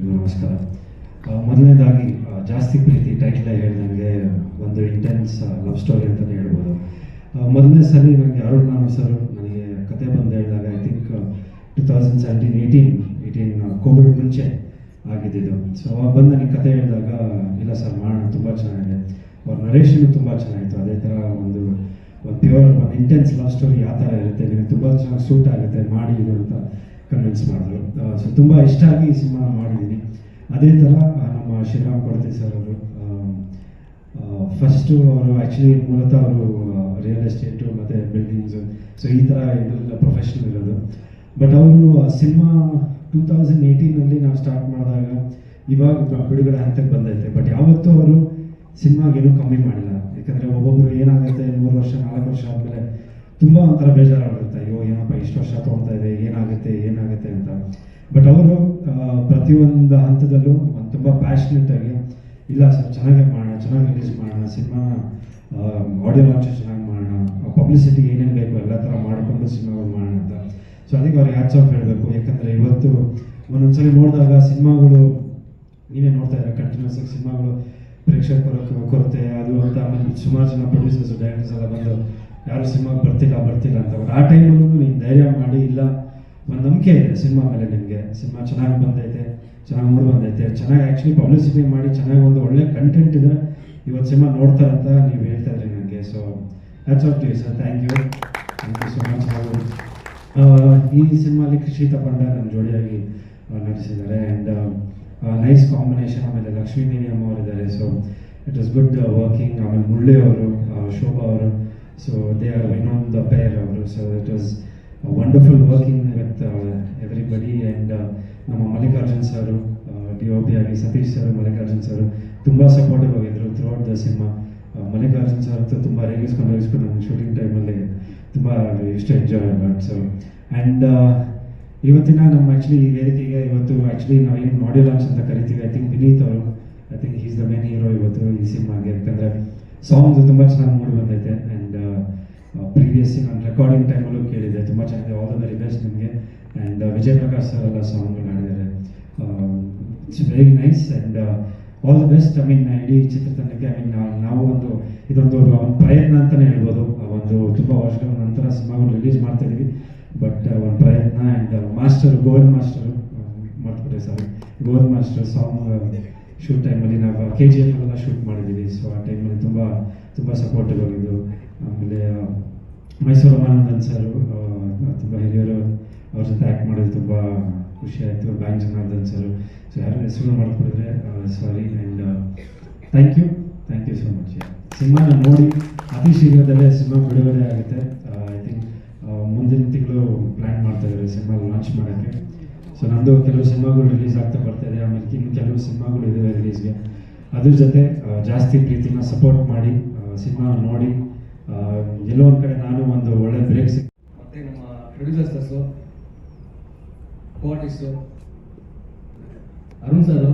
ನಮಸ್ಕಾರ. ಮೊದಲನೇದಾಗಿ ಜಾಸ್ತಿ ಪ್ರೀತಿ ಟೈಟಲ್ ಹೇಳ್ದಂಗೆ ಒಂದು ಇಂಟೆನ್ಸ್ ಲವ್ ಸ್ಟೋರಿ ಅಂತಲೇ ಹೇಳ್ಬೋದು. ಮೊದಲನೇ ಸರಿ ನನಗೆ ಅರುಣ್ ನಾನು ಸರ್ ನನಗೆ ಕತೆ ಬಂದು ಹೇಳಿದಾಗ I think two thousand seventeen eighteen eighteen COVID ಮುಂಚೆ ಆಗಿದ್ದಿದ್ದು. ಸೊ ಅವಾಗ ಬಂದು ನನಗೆ ಕತೆ ಹೇಳಿದಾಗ, ಇಲ್ಲ ಸರ್ ಮಾಡೋಣ, ತುಂಬ ಚೆನ್ನಾಗಿದೆ. ಅವ್ರ ನರೇಶನ್ ತುಂಬ ಚೆನ್ನಾಗಿತ್ತು. ಅದೇ ಥರ ಒಂದು ಒಂದು ಪ್ಯೂರ್ ಒಂದು ಇಂಟೆನ್ಸ್ ಲವ್ ಸ್ಟೋರಿ ಯಾವ ಥರ ಇರುತ್ತೆ. ನಿಮಗೆ ತುಂಬ ಚೆನ್ನಾಗಿ ಸೂಟ್ ಆಗುತ್ತೆ, ಮಾಡಿ ಅಂತ. ಕನ್ವಿನ್ಸ್ ಮಾಡಿದ್ರು. ಸೊ ತುಂಬ ಇಷ್ಟ ಆಗಿ ಈ ಸಿನಿಮಾ ಮಾಡಿದ್ದೀನಿ. ಅದೇ ಥರ ನಮ್ಮ ಶ್ರೀರಾಮ್ ಕೊಡತಿ ಸರ್ ಅವರು ಫಸ್ಟು ಅವರು ಆ್ಯಕ್ಚುಲಿ ಮೂಲತಃ ಅವರು ರಿಯಲ್ ಎಸ್ಟೇಟು ಮತ್ತು ಬಿಲ್ಡಿಂಗ್ಸು ಸೊ ಈ ಥರ ಇದೆಲ್ಲ ಪ್ರೊಫೆಷನಲ್ ಇರೋದು. ಬಟ್ ಅವರು ಸಿನಿಮಾ ಟೂ ತೌಸಂಡ್ ಏಯ್ಟೀನಲ್ಲಿ ನಾವು ಸ್ಟಾರ್ಟ್ ಮಾಡಿದಾಗ ಇವಾಗ ಬಿಡುಗಡೆ ಹಂತಕ್ಕೆ ಬಂದೈತೆ. ಬಟ್ ಯಾವತ್ತೂ ಅವರು ಸಿನಿಮಾಗೇನು ಕಮ್ಮಿ ಮಾಡಿಲ್ಲ. ಯಾಕಂದರೆ ಒಬ್ಬೊಬ್ಬರು ಏನಾಗುತ್ತೆ ಮೂರು ವರ್ಷ, ನಾಲ್ಕು ವರ್ಷ ಆದಮೇಲೆ ತುಂಬ ಒಂಥರ ಬೇಜಾರಾಗಿರುತ್ತೆ ಅಯ್ಯೋ, ಏನಪ್ಪ, ಇಷ್ಟು ವರ್ಷ ತೊಗೊಳ್ತಾ ಇದೆ, ಏನಾಗುತ್ತೆ ಏನಾಗುತ್ತೆ ಅಂತ. ಬಟ್ ಅವರು ಪ್ರತಿಯೊಂದು ಹಂತದಲ್ಲೂ ತುಂಬ ಆಗಿ, ಇಲ್ಲ ಸರ್, ಚೆನ್ನಾಗಿ ಮಾಡೋಣ, ಚೆನ್ನಾಗಿ ರಿಲೀಸ್ ಮಾಡೋಣ, ಸಿನಿಮಾ ಆಡಿಯೋ ಲಾಂಚ್ ಚೆನ್ನಾಗಿ ಮಾಡೋಣ ಪಬ್ಲಿಸಿಟಿ ಏನೇನು ಬೇಕು, ಎಲ್ಲ ಥರ ಮಾಡಿಕೊಂಡು ಸಿನಿಮಾಗಳು ಮಾಡೋಣ ಅಂತ. ಸೊ ಅದಕ್ಕೆ ಅವ್ರಿಗೆ ಹ್ಯಾಟ್ಸ್ ಆಫ್ ಹೇಳಬೇಕು? ಯಾಕಂದರೆ ಇವತ್ತು ಒಂದೊಂದ್ಸಲಿ ನೋಡಿದಾಗ ಸಿನಿಮಾಗಳು, ನೀವೇ ನೋಡ್ತಾ ಇದ್ದಾರೆ ಕಂಟಿನ್ಯೂಸ್ ಆಗಿ ಸಿನಿಮಾಗಳು ಪ್ರೇಕ್ಷಕರ ಕೊರತೆ, ಅದು ಅಂತ ಆಮೇಲೆ ಸುಮಾರು ಜನ ಪ್ರೊಡ್ಯೂಸರ್ಸ್ ಡೈರೆಕ್ಟರ್ಸ್ ಎಲ್ಲ ಬಂದು ಯಾರು ಸಿನಿಮಾಗೆ ಬರ್ತಿಲ್ಲ ಬರ್ತಿಲ್ಲ ಅಂತ ಆ ಟೈಮಲ್ಲೂ ನೀನು ಧೈರ್ಯ ಮಾಡಿ, ಇಲ್ಲ, ಒಂದು ನಂಬಿಕೆ ಇದೆ ಸಿನಿಮಾ ಮೇಲೆ ನಿಮಗೆ. ಸಿನಿಮಾ ಚೆನ್ನಾಗಿ ಬಂದೈತೆ, ಚೆನ್ನಾಗಿ ಮೂಡ್ ಬಂದೈತೆ, ಚೆನ್ನಾಗಿ ಆ್ಯಕ್ಚುಲಿ ಪಬ್ಲಿಸಿಟಿ ಮಾಡಿ, ಚೆನ್ನಾಗಿ ಒಂದು ಒಳ್ಳೆ ಕಂಟೆಂಟ್ ಇದೆ. ಇವತ್ತು ಸಿನಿಮಾ ನೋಡ್ತಾರೆ ಅಂತ ನೀವು ಹೇಳ್ತಾ ಇದ್ರಿ ನನಗೆ so of of you sir thank you thank you so much ಹಾಗೂ ಈ ಸಿನಿಮಾಲಿ ಕೃಷಿ ಪಂಡ ನನ್ನ ಜೋಡಿಯಾಗಿ ನಟಿಸಿದ್ದಾರೆ. ಆ್ಯಂಡ್ ನೈಸ್ ಕಾಂಬಿನೇಷನ್ ಆಮೇಲೆ ಲಕ್ಷ್ಮೀ ದೇವಿ ಅಮ್ಮ ಅವರಿದ್ದಾರೆ so it is good working ಆಮೇಲೆ ಮುಳ್ಳೆ ಅವರು ಶೋಭಾ ಅವರು. ಸೊ ದೇ ಆರ್ ಇನ್ನೊಂದು ಪೇರ್ ಅವರು so it was wonderful working with everybody and ನಮ್ಮ Mallikarjun sir D O P ಆಗಿ ಸತೀಶ್ ಸರ್, ಮಲ್ಲಿಕಾರ್ಜುನ್ ಸರ್ ತುಂಬ ಸಪೋರ್ಟಿವ್ ಆಗಿದ್ರು throughout the cinema Mallikarjun sir ಅಂತೂ ತುಂಬ ರೇಗಿಸ್ಕೊಂಡು ರೇಗಿಸ್ಕೊಂಡು ನಮ್ಮ ಶೂಟಿಂಗ್ ಟೈಮಲ್ಲಿ ತುಂಬ ಇಷ್ಟ ಎಂಜಾಯ್ ಬಟ್ ಸೊ ಆ್ಯಂಡ್ ಇವತ್ತಿನ ನಮ್ಮ ಆ್ಯಕ್ಚುಲಿ ಈ ವೇದಿಕೆಗೆ ಇವತ್ತು ಆ್ಯಕ್ಚುಲಿ ನಾವು ಏನು ಆಡಿಯೋ ಲಾಂಚ್ ಅಂತ ಕರಿತೀವಿ ಐ ಥಿಂಕ್ ವಿನೀತ್ ಅವರು I think is the main hero ಇವತ್ತು ಈ ಸಿನಿಮಾಗೆ ಯಾಕಂದರೆ ಸಾಂಗ್ಸ್ ತುಂಬ ಚೆನ್ನಾಗಿ ಮೂಡಿ ಬಂದೈತೆ. ಆ್ಯಂಡ್ ಪ್ರೀವಿಯಸ್ ನಾನು ರೆಕಾರ್ಡಿಂಗ್ ಟೈಮಲ್ಲೂ ಕೇಳಿದೆ. ತುಂಬ ಚೆನ್ನಾಗಿದೆ. ಆಲ್ ದ ವೆರಿ ಬೆಸ್ಟ್ ನಿಮಗೆ. ಆ್ಯಂಡ್ ವಿಜಯ್ ಪ್ರಕಾಶ್ ಸರ್ ಎಲ್ಲ ಸಾಂಗ್ ಮಾಡಿದ್ದಾರೆ it's very nice and all the best I mean ಇಡೀ ಚಿತ್ರತಂಡಕ್ಕೆ ಐ ಮೀನ್ ನಾವು ಒಂದು, ಇದೊಂದು ಒಂದು ಪ್ರಯತ್ನ ಅಂತಲೇ ಹೇಳ್ಬೋದು. ಒಂದು ತುಂಬ ವರ್ಷಗಳ ನಂತರ ಸಿನಿಮಾಗಳು ರಿಲೀಸ್ ಮಾಡ್ತಾ ಇದ್ದೀವಿ ಬಟ್ ಒಂದು ಪ್ರಯತ್ನ ಆ್ಯಂಡ್ ಮಾಸ್ಟರ್ ಗೋವನ್ ಮಾಸ್ಟರ್ ಮಾಡ್ತಾರೆ sir Govan master song shoot ಟೈಮಲ್ಲಿ ನಾವು ಕೆ ಜಿ ಎಫ್ ಎಲ್ಲ ಶೂಟ್ ಮಾಡಿದ್ದೀವಿ. ಸೊ ಆ ಟೈಮಲ್ಲಿ ತುಂಬ ತುಂಬ ಸಪೋರ್ಟಿವ್ ಆಗಿದ್ದು. ಆಮೇಲೆ, ಮೈಸೂರು ಮಾನಂದನ್ ಸರ್ ತುಂಬ ಹಿರಿಯರು ಅವ್ರ ಜೊತೆ ಆ್ಯಕ್ಟ್ ಮಾಡಿದ್ರು, ತುಂಬ ಖುಷಿ ಆಯಿತು. Bank Janardhan sir. ಸೊ ಯಾರು ಹೆಸರು ಮಾಡ್ಕೊಂಡಿದ್ರೆ sorry and thank you thank you so much ಸಿನಿಮಾನ ನೋಡಿ, ಅತಿ ಶೀಘ್ರದಲ್ಲೇ ಸಿನಿಮಾ ಬಿಡುಗಡೆ ಆಗುತ್ತೆ. ಐ ಥಿಂಕ್ ಮುಂದಿನ ತಿಂಗಳು ಪ್ಲ್ಯಾನ್ ಮಾಡ್ತಾ ಇದ್ದಾರೆ, ಸಿನಿಮಾ ಲಾಂಚ್ ಮಾಡೋಕ್ಕೆ ಸೊ ನಂದು ಕೆಲವು ಸಿನಿಮಾಗಳು ರಿಲೀಸ್ ಆಗ್ತಾ ಬರ್ತಾ ಇದೆ. ಆಮೇಲೆ ಇನ್ನು ಕೆಲವು ಸಿನಿಮಾಗಳು ಇದಾವೆ ರಿಲೀಸ್ಗೆ ಅದ್ರ ಜೊತೆ ಜಾಸ್ತಿ ಪ್ರೀತಿನ ಸಪೋರ್ಟ್ ಮಾಡಿ ಸಿನಿಮಾ ನೋಡಿ ಎಲ್ಲೋ ಒಂದು ಕಡೆ ನಾನು ಒಂದು ಒಳ್ಳೆ ಬ್ರೇಕ್ ಸಿಕ್ ಮತ್ತೆ ನಮ್ಮ ಪ್ರೊಡ್ಯೂಸರ್ಸು ಕೋಆರ್ಟಿಸ್ಟು ಅರುಣ್ ಸರ್.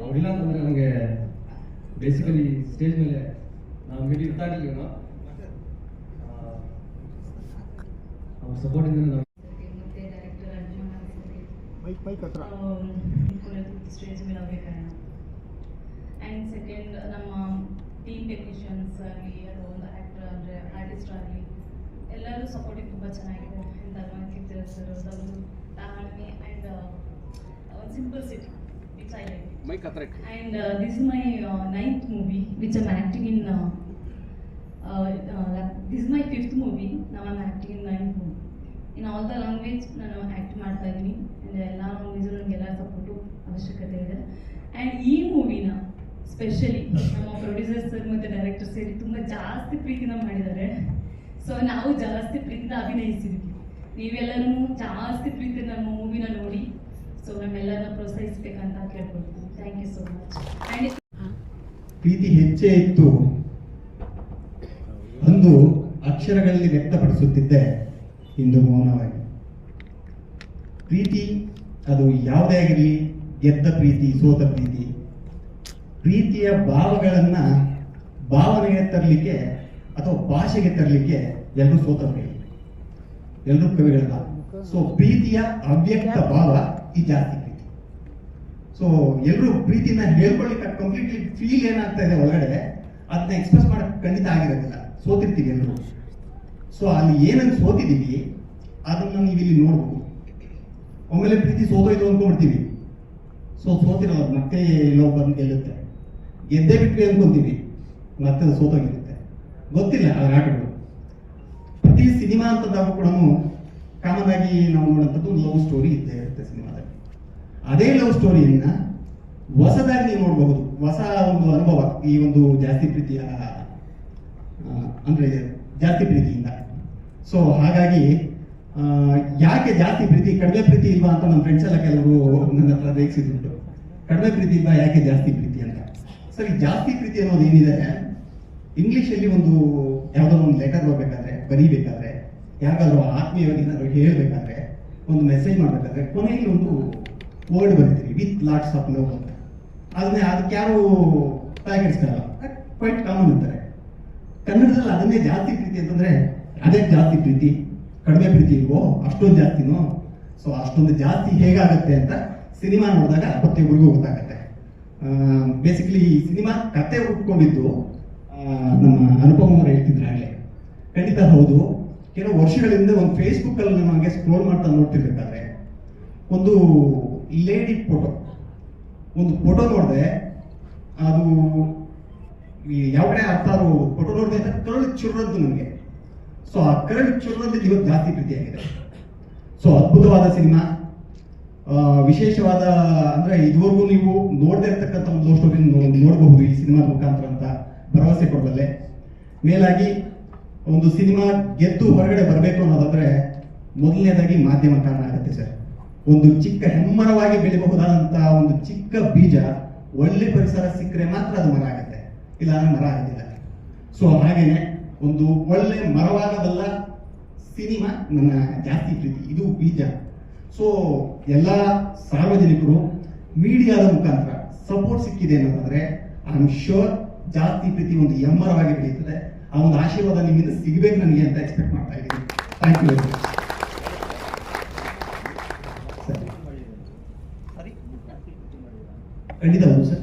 ಅವರಿಲ್ಲ ಅಂತಂದ್ರೆ ನನಗೆ ಬೇಸಿಕಲಿ ಸ್ಟೇಜ್ ಮೇಲೆ ನಾವು ಮೀಟಿ ಇರ್ತಾ ಇರಲಿಲ್ಲ ಅವ್ರ ಸಪೋರ್ಟಿಂದ ನಾವು ಮೈಕ್ ಮೈಕ್ ಹತ್ರ. ಸ್ಟೇಜ್ ಮೇಲೆ ಕಾರಣ ಆ್ಯಂಡ್ ಸೆಕೆಂಡ್ ನಮ್ಮ ಟೀಮ್ ಟೆಕ್ನಿಷಿಯನ್ಸ್ ಆಗಲಿ ಅಥವಾ ಒಂದು ಆ್ಯಕ್ಟರ್ ಅಂದರೆ ಆರ್ಟಿಸ್ಟ್ ಆಗಲಿ ಎಲ್ಲರೂ ಸಪೋರ್ಟಿಂಗ್ ತುಂಬ ಚೆನ್ನಾಗಿದೆ ಧರ್ಮನ್ ಕಿತ್ತರ್ ಸರ್ ಒಂದು ತಾಳ್ಮೆ ಆ್ಯಂಡ್ ಒಂದು simplicity which I like and this ninth uh, which my acting in. Uh, uh, uh, this is my fifth movie. Now I'm acting in ninth movie. In all the language ನಾನು act ಮಾಡ್ತಾ ಇದ್ದೀನಿ and ಎಲ್ಲ language ನನಗೆಲ್ಲ support ಅವಶ್ಯಕತೆ ಇದೆ and ಈ ಮೂವಿನ specially ನಮ್ಮ ಪ್ರೊಡ್ಯೂಸರ್ ಸರ್ ಮತ್ತು ಡೈರೆಕ್ಟರ್ ಸೇರಿ ತುಂಬ ಜಾಸ್ತಿ ಪ್ರೀತಿನ ಮಾಡಿದ್ದಾರೆ. ಸೊ ನಾವು ಜಾಸ್ತಿ ಪ್ರೀತಿನ ಅಭಿನಯಿಸಿದ್ವಿ. ನೀವೆಲ್ಲರೂ ಜಾಸ್ತಿ ಪ್ರೀತಿ ನಮ್ಮ ಮೂವಿನ ನೋಡಿ. ಸೊ ನಮ್ಮೆಲ್ಲರನ್ನ ಪ್ರೋತ್ಸಾಹಿಸ್ಬೇಕಂತ ಕೇಳ್ಕೊಳ್ತೀನಿ thank you so much and ಪ್ರೀತಿ ಹೆಚ್ಚೆ ಇತ್ತು ಅಂದು ಅಕ್ಷರಗಳಲ್ಲಿ ವ್ಯಕ್ತಪಡಿಸುತ್ತಿದ್ದೆ ಇಂದು ಮೌನವಾಗಿ. ಪ್ರೀತಿ ಅದು ಯಾವುದೇ ಆಗಿರಲಿ ಗೆದ್ದ ಪ್ರೀತಿ ಸೋತ ಪ್ರೀತಿ ಪ್ರೀತಿಯ ಭಾವಗಳನ್ನ ಭಾವನೆಗೆ ತರಲಿಕ್ಕೆ ಅಥವಾ ಭಾಷೆಗೆ ತರಲಿಕ್ಕೆ ಎಲ್ಲರೂ ಸ್ವತಂತ್ರ ಎಲ್ಲರೂ ಕವಿಗಳಲ್ಲ. ಸೊ ಪ್ರೀತಿಯ ಅವ್ಯಕ್ತ ಭಾವ ಈ ಜಾಸ್ತಿ ಪ್ರೀತಿ. ಸೊ ಎಲ್ಲರೂ ಪ್ರೀತಿನ ಹೇಳ್ಕೊಳ್ಳಿಕ್ಕೆ ಕಂಪ್ಲೀಟ್ಲಿ ಫೀಲ್ ಏನಾಗ್ತಾ ಇದೆ ಒಳಗಡೆ ಅದನ್ನ ಎಕ್ಸ್ಪ್ರೆಸ್ ಮಾಡಕ್ ಖಂಡಿತ ಆಗಿರೋದಿಲ್ಲ. ಸೋತಿರ್ತೀವಿ ಎಲ್ಲರೂ ಸೊ ಅಲ್ಲಿ ಏನನ್ನು ಸೋತಿದ್ದೀವಿ, ಅದನ್ನ ನೀವಿಲ್ಲಿ ನೋಡ್ಬೋದು. ಒಮ್ಮೆಲೆ ಪ್ರೀತಿ ಸೋತೋಯ್ತು ಅನ್ಕೊಂಡ್ಬಿಡ್ತೀವಿ. ಸೊ ಸೋತಿರಲ್ಲ ಮತ್ತೆ ಎಲ್ಲೋ ಬಂದು ಗೆಲ್ಲುತ್ತೆ. ಗೆದ್ದೇ ಬಿಟ್ವಿ ಅನ್ಕೊಂತೀವಿ ಮತ್ತೆ ಅದು ಸೋತೋಗಿರುತ್ತೆ. ಗೊತ್ತಿಲ್ಲ ಅದರ ಆಟಗಳು ಪ್ರತಿ ಸಿನಿಮಾ ಅಂತದ್ದು ಕೂಡ ಕಾಮನ್ ಆಗಿ ನಾವು ನೋಡುವಂಥದ್ದು ಲವ್ ಸ್ಟೋರಿ ಇದ್ದೇ ಇರುತ್ತೆ ಸಿನಿಮಾದಲ್ಲಿ. ಅದೇ ಲವ್ ಸ್ಟೋರಿಯನ್ನ ಹೊಸದಾಗಿ ನೀವು ನೋಡಬಹುದು ಹೊಸ ಒಂದು ಅನುಭವ, ಈ ಒಂದು ಜಾಸ್ತಿ ಪ್ರೀತಿಯ ಅಂದ್ರೆ ಜಾಸ್ತಿ ಪ್ರೀತಿಯಿಂದ. ಸೊ ಹಾಗಾಗಿ ಯಾಕೆ ಜಾಸ್ತಿ ಪ್ರೀತಿ, ಕಡಿಮೆ ಪ್ರೀತಿ ಇಲ್ವಾ ಅಂತ ನಮ್ಮ ಫ್ರೆಂಡ್ಸ್ ಎಲ್ಲ ಕೆಲವರು ನನ್ನ ಹತ್ರ ರೇಗಿಸಿದ್ದುಂಟು ಕಡಿಮೆ ಪ್ರೀತಿ ಇಲ್ವಾ, ಯಾಕೆ ಜಾಸ್ತಿ ಪ್ರೀತಿ? ಸರ್, ಈ ಜಾಸ್ತಿ ಪ್ರೀತಿ ಅನ್ನೋದು ಏನಿದೆ? ಇಂಗ್ಲಿಷಲ್ಲಿ ಒಂದು ಯಾವುದೋ ಒಂದು ಲೆಟರ್ ಹೋಗ್ಬೇಕಾದ್ರೆ ಬರೀಬೇಕಾದ್ರೆ ಯಾರಾದ್ರೂ ಆತ್ಮೀಯವಾಗಿ ಏನಾದ್ರು ಹೇಳಬೇಕಾದ್ರೆ, ಒಂದು ಮೆಸೇಜ್ ಮಾಡಬೇಕಾದ್ರೆ ಕೊನೆಯಲ್ಲಿ ಒಂದು ವರ್ಡ್ ಬರೀತೀವಿ ವಿತ್ ಲಾಟ್ಸ್ ಆಫ್ ಲವ್ ಅಂತ. ಅದನ್ನೇ ಅದಕ್ಕೆ ಯಾರು ಪ್ಯಾಕೆಟ್ಸ್ ಕ್ವೈಟ್ ಕಾಮನ್ ಅಂತಾರೆ. ಕನ್ನಡದಲ್ಲಿ ಅದನ್ನೇ ಜಾಸ್ತಿ ಪ್ರೀತಿ ಅಂತಂದ್ರೆ, ಅದೇ ಜಾತಿ ಪ್ರೀತಿ ಕಡಿಮೆ ಪ್ರೀತಿ ಇಲ್ವೋ, ಅಷ್ಟೊಂದು ಜಾತಿನೋ ಸೊ ಅಷ್ಟೊಂದು ಜಾಸ್ತಿ ಹೇಗಾಗತ್ತೆ ಅಂತ ಸಿನಿಮಾ ನೋಡಿದಾಗ ಪ್ರತಿಯೊಬ್ಬರಿಗೂ ಗೊತ್ತಾಗತ್ತೆ ಬೇಸಿಕಲಿ ಈ ಸಿನಿಮಾ ಕತೆ ಹುಟ್ಕೊಂಡಿದ್ದು ನಮ್ಮ ಅನುಪಮ ಅವರು ಹೇಳ್ತಿದ್ರು ಆಗಲೇ ಖಂಡಿತ ಹೌದು. ಕೆಲವು ವರ್ಷಗಳಿಂದ ಒಂದು ಫೇಸ್ಬುಕ್ ಅಲ್ಲಿ ನಾನು ಹಾಗೆ ಸ್ಕ್ರೋಲ್ ಮಾಡ್ತಾ ನೋಡ್ತಿರ್ಬೇಕಾದ್ರೆ, ಒಂದು ಲೇಡಿ ಫೋಟೋ ಒಂದು ಫೋಟೋ ನೋಡಿದೆ, ಅದು ಯಾವ ಕಡೆ ಅದು ಫೋಟೋ ನೋಡಿದೆ ಅಂತ ಕರಳು ಚುರ್ರದ್ದು ನನಗೆ ಸೊ ಆ ಕರಳು ಚುರ್ರದ್ದು ಇವತ್ತು ಜಾಸ್ತಿ ಪ್ರೀತಿಯಾಗಿದೆ. ಸೊ ಅದ್ಭುತವಾದ ಸಿನಿಮಾ. ವಿಶೇಷವಾದ, ಅಂದ್ರೆ ಇದುವರೆಗೂ ನೀವು ನೋಡದೇ ಇರ್ತಕ್ಕಂಥ ಒಂದು ಲವ್ ಸ್ಟೋರಿ ನೋಡಬಹುದು ಈ ಸಿನಿಮಾದ ಮುಖಾಂತರ ಅಂತ ಭರವಸೆ ಕೊಡಬಲ್ಲೆ ಮೇಲಾಗಿ ಒಂದು ಸಿನಿಮಾ ಗೆದ್ದು ಹೊರಗಡೆ ಬರಬೇಕು ಅನ್ನೋದಾದ್ರೆ ಮೊದಲನೇದಾಗಿ ಮಾಧ್ಯಮ ಕಾರಣ ಆಗುತ್ತೆ ಸರ್. ಒಂದು ಚಿಕ್ಕ ಹೆಮ್ಮರವಾಗಿ ಬೆಳಿಬಹುದಾದಂತಹ ಒಂದು ಚಿಕ್ಕ ಬೀಜ ಒಳ್ಳೆ ಪರಿಸರ ಸಿಕ್ಕರೆ ಮಾತ್ರ ಅದು ಮರ ಆಗುತ್ತೆ. ಇಲ್ಲ ಅಂದ್ರೆ ಮರ ಆಗೋದಿಲ್ಲ. ಸೊ ಹಾಗೇನೆ ಒಂದು ಒಳ್ಳೆ ಮರವಾಗದಲ್ಲ ಸಿನಿಮಾ ನನ್ನ ಜಾಸ್ತಿ ಪ್ರೀತಿ. ಇದು ಬೀಜ. ಸೊ ಎಲ್ಲ ಸಾರ್ವಜನಿಕರು, ಮೀಡಿಯಾದ ಮುಖಾಂತರ ಸಪೋರ್ಟ್ ಸಿಕ್ಕಿದೆ ಅನ್ನೋದಾದ್ರೆ ಐ ಆಮ್ ಶೋರ್ ಜಾತಿ ಪ್ರೀತಿ ಒಂದು ಎಮ್ಮರವಾಗಿ ಬೆಳೀತದೆ ಆ ಒಂದು ಆಶೀರ್ವಾದ ನಿಮ್ಮಿಂದ ಸಿಗಬೇಕು ನನಗೆ ಅಂತ ಎಕ್ಸ್ಪೆಕ್ಟ್ ಮಾಡ್ತಾ ಇದ್ದೀನಿ. ಥ್ಯಾಂಕ್ ಯು ವೆರಿ ಮಚ್ ಖಂಡಿತ ಹೌದು ಸರ್.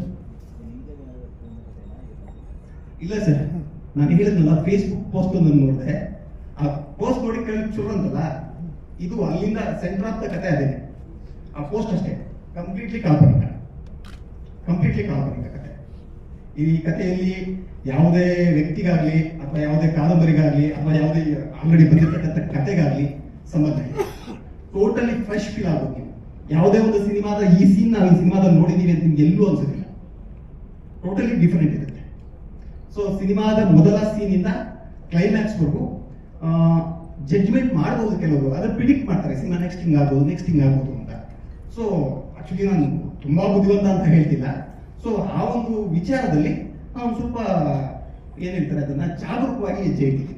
ಇಲ್ಲ ಸರ್, ನಾನು ಹೇಳಿದ್ನಲ್ಲ ಫೇಸ್ಬುಕ್ ಪೋಸ್ಟ್ ಒಂದನ್ನು ನೋಡಿದೆ. ಆ ಪೋಸ್ಟ್ ನೋಡಿ ಕೈ ಚುರು ಅಂತಲ್ಲ ಇದು ಅಲ್ಲಿಂದ ಸೆಂಟರ್ ಆಫ್ ದ ಕತೆ ಅದೇ. ಆ ಪೋಸ್ಟ್ ಅಷ್ಟೇ. ಕಂಪ್ಲೀಟ್ಲಿ ಕಾಲ್ಪನಿಕ. ಕಂಪ್ಲೀಟ್ಲಿ ಕಾಲ್ಪನಿಕ ಕತೆ. ಈ ಕಥೆಯಲ್ಲಿ ಯಾವುದೇ ವ್ಯಕ್ತಿಗಾಗ್ಲಿ ಅಥವಾ ಯಾವುದೇ ಕಾದಂಬರಿಗಾಗ್ಲಿ ಅಥವಾ ಯಾವುದೇ ಆಲ್ರೆಡಿ ಬಂದಿರತಕ್ಕಂಥ ಕತೆಗಾಗ್ಲಿ ಸಂಬಂಧ ಇಲ್ಲ. ಟೋಟಲಿ ಫ್ರೆಶ್ ಫೀಲ್ ಆಗುತ್ತೆ ಯಾವುದೇ ಒಂದು ಸಿನಿಮಾದ ಈ ಸೀನ್ ನಾವು ಈ ಸಿನಿಮಾದಲ್ಲಿ ನೋಡಿದೀವಿ ಅಂತ ನಿಮ್ಗೆ ಎಲ್ಲೂ ಅನ್ಸೋದಿಲ್ಲ. ಟೋಟಲಿ ಡಿಫರೆಂಟ್ ಇರುತ್ತೆ. ಸೊ ಸಿನಿಮಾದ ಮೊದಲ ಸೀನಿಂದ ಕ್ಲೈಮ್ಯಾಕ್ಸ್ವರೆಗೂ ಜಡ್ಜ್ಮೆಂಟ್ ಮಾಡಬಹುದು ಕೆಲವರು ಅದನ್ನ ಪ್ರಿಡಿಕ್ಟ್ ಮಾಡ್ತಾರೆ, ಸಿನಿಮಾ ನೆಕ್ಸ್ಟ್ ಹಿಂಗ್ ಆಗ್ಬೋದು ನೆಕ್ಸ್ಟ್ ಹಿಂಗ್ ಆಗ್ಬೋದು ಅಂತ. ಸೊ ಆಕ್ಚುಲಿ ನಾನು ತುಂಬಾ ಬುದ್ಧಿವಂತ ಅಂತ ಹೇಳ್ತಿಲ್ಲ. ಸೊ ಆ ಒಂದು ವಿಚಾರದಲ್ಲಿ ನಾವು ಸ್ವಲ್ಪ, ಏನ್ ಹೇಳ್ತಾರೆ ಅದನ್ನ, ಜಾಗರೂಕವಾಗಿ ಹೆಜ್ಜೆ ಇಟ್ಟಿದ್ದೀನಿ